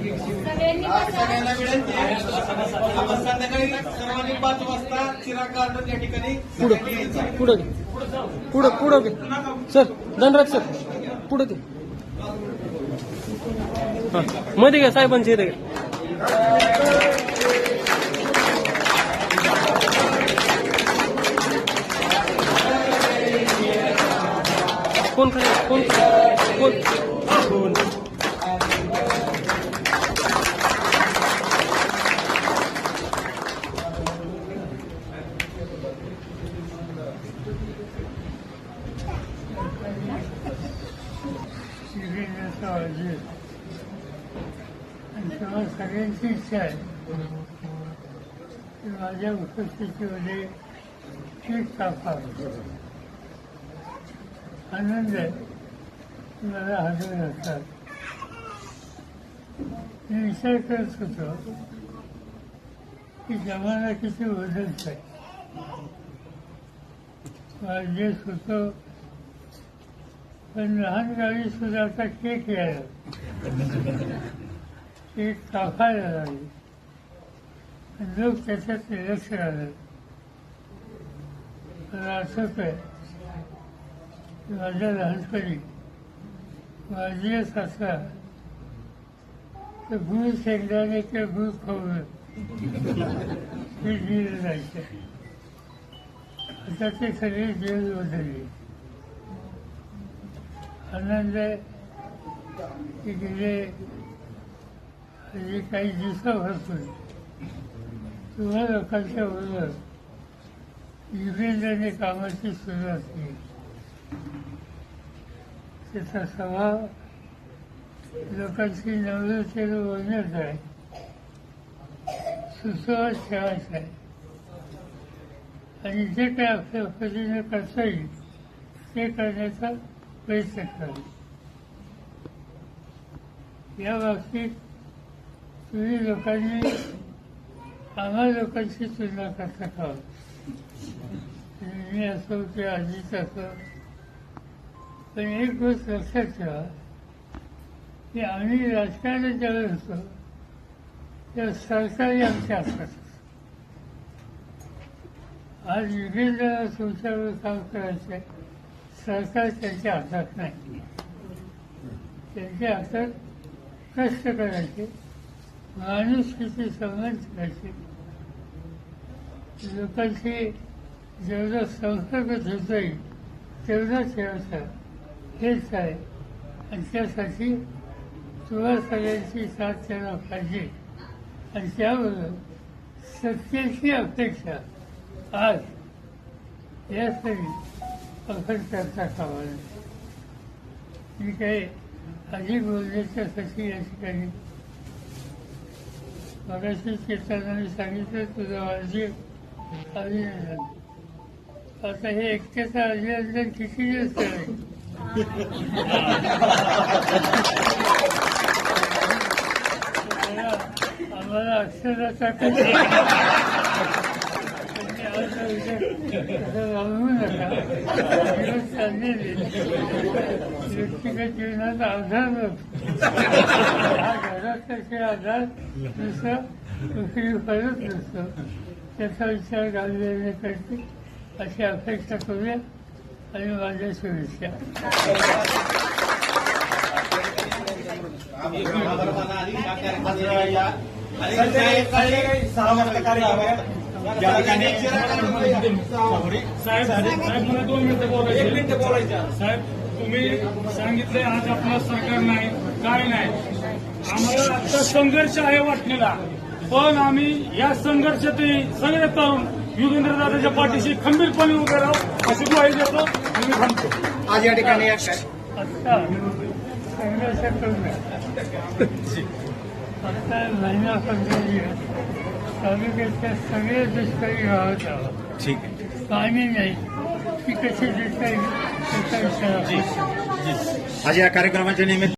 सगळ्यांनी विनंती. आपण संध्याकाळी सर्वांनी पाच वाजता चिराग गार्डन या ठिकाणी. पुढं. पुढं पुढं घे. सर धनराज सर पुढं घे हा मध्ये घ्या साहेबांच्या इथे कोण कोण? कोण? शिबिराचा अर्ज आणि तेव्हा सगळ्यांची इच्छा आहे की माझ्या उपस्थितीमध्ये ठीक टाकावं आनंद आहे. मला हजर असतात मी विचार करत होतो की जमाना किती बदलत आहे जे होतं पण लहान गावी सुद्धा आता केक यायला. केक कापायला लागली. लोक त्याच्यात लक्ष आलं मला आठवत आहे माझ्या लहानपणी माझी सासरा तर गुळ शेंगदाणे किंवा गुळ खाऊन हे दिलं जायचं. आता ते सगळे जेल बदलले आनंद आहे की गेले हल्ली काही दिवसापासून तुम्हा लोकांच्या बरोबर युगेंद्रने कामाची सुरुवात केली. त्याचा स्वभाव लोकांची नवरतेनं बोलण्याचा आहे. सुसंवाद ठेवायचा आहे. आणि जे काही आपल्या पद्धतीने करता येईल ते करण्याचा प्रयत्न करावे या बाबतीत तुम्ही लोकांनी आम्हा लोकांची तुलना करता खावं मी असो की अजित असो पण एक गोष्ट लक्षात ठेवा की आम्ही राजकारणात ज्यावेळेस होतो तेव्हा सरकारी आमच्या आसपास आज युगेंद्राला तुमच्यावर काम करायचं आहे सरकार त्यांच्या हातात नाही. त्यांच्या हातात कष्ट करायचे माणुसकीचे संबंध करायचे. लोकांशी जेवढा संसर्ग ठेवता येईल तेवढा ठेवायचा हेच आहे. आणि त्यासाठी तुला सगळ्यांची साथ द्यायला पाहिजे. आणि त्याबरोबर सत्तेची अपेक्षा आज यासाठी आपण चर्चा कामा मी काही अधिक बोलण्याच्यासाठी या ठिकाणी मगाशी कीर्तनाने सांगितलं तुझं अर्जी अभिनंदन आता हे एकट्याचं अभिनंदन किती दिवस करायचं आम्हाला अक्षराचा कधी राहू नका दिवस चाललेले व्यक्तिगत जीवनात आधार नसतो हा घरात कसे आधार दुसरा दुसरी फरक नसतो त्याचा विचार घाललेले करते अशी अपेक्षा करूया आणि माझ्या शुभेच्छा आभारमाना आधी या कार्यक्रमाला या. आणि संध्याकाळी सहा वाजता कार्यक्रम आहे. या ठिकाणी साहेब साहेब मला दोन मिनिटं बोलायचे मिनिट बोलायचं साहेब तुम्ही सांगितले आज आपलं सरकार नाही. काय नाही? आम्हाला आता संघर्ष आहे वाटलेला. पण आम्ही या संघर्षातही सगळे तरुण युगेंद्र दादाच्या पाठीशी खंबीरपणे उभे राहू अशी ग्वाही देतो मी थांबतो. आज या ठिकाणी संघर्ष करू नये. आत्ता तालुक्याच्या सगळे दुष्काळी आहोत. ठीक आहे. पाणी नाही. ती कशी त्याचा विचार आपण आज या कार्यक्रमाच्या निमित्त